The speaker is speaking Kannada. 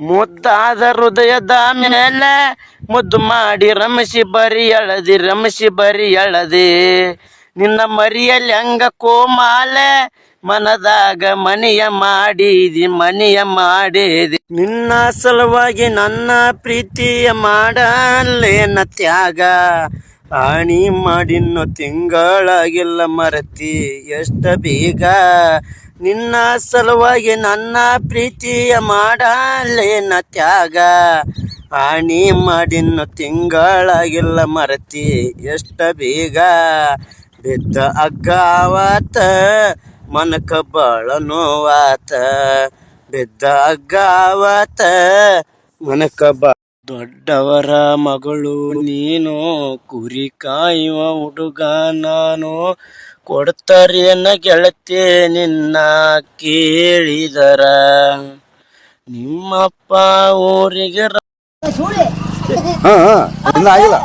ಮುದ್ದಾದ ಹೃದಯದ ಮೇಲೆ ಮುದ್ದು ಮಾಡಿ ರಮಸಿ ಬರಿ ಎಳದಿ, ರಮಸಿ ಬರಿ ಎಳದಿ. ನಿನ್ನ ಮರಿಯಲ್ಲಿ ಹಂಗ ಕೋಮಾಲೆ, ಮನದಾಗ ಮನೆಯ ಮಾಡಿದಿ ಮನೆಯ ಮಾಡಿದಿ. ನಿನ್ನ ಸಲುವಾಗಿ ನನ್ನ ಪ್ರೀತಿಯ ಮಾಡಲ್ಲೇನ ತ್ಯಾಗ? ಆಣಿ ಮಾಡಿನ್ನು ತಿಂಗಳಾಗಿಲ್ಲ ಮರತಿ, ಎಷ್ಟ ಬೇಗ? ನಿನ್ನ ಸಲುವಾಗಿ ನನ್ನ ಪ್ರೀತಿಯ ಮಾಡಲೇನ ತ್ಯಾಗ? ಆಣಿ ಮಾಡಿನ್ನು ತಿಂಗಳಾಗಿಲ್ಲ ಮರತಿ, ಎಷ್ಟ ಬೇಗ? ಬಿದ್ದ ಅಗ್ಗಾವತ, ಮನಕ ಬಾಳ ನೋವಾತ ಬಿದ್ದ ಅಗ್ಗಾವತ, ಮನಕ ಬಾ ದೊಡ್ಡವರ ಮಗಳು ನೀನು, ಕುರಿ ಕಾಯುವ ಹುಡುಗ ನಾನು. ಕೊಡ್ತಾರೇನ ಗೆಳತಿ ನಿನ್ನ ಕೇಳಿದರ ನಿಮ್ಮಪ್ಪ ಊರಿಗೆ ರ- ಹಾ ಹಾ ಇನ್ನ ಆಗಿಲ್ಲ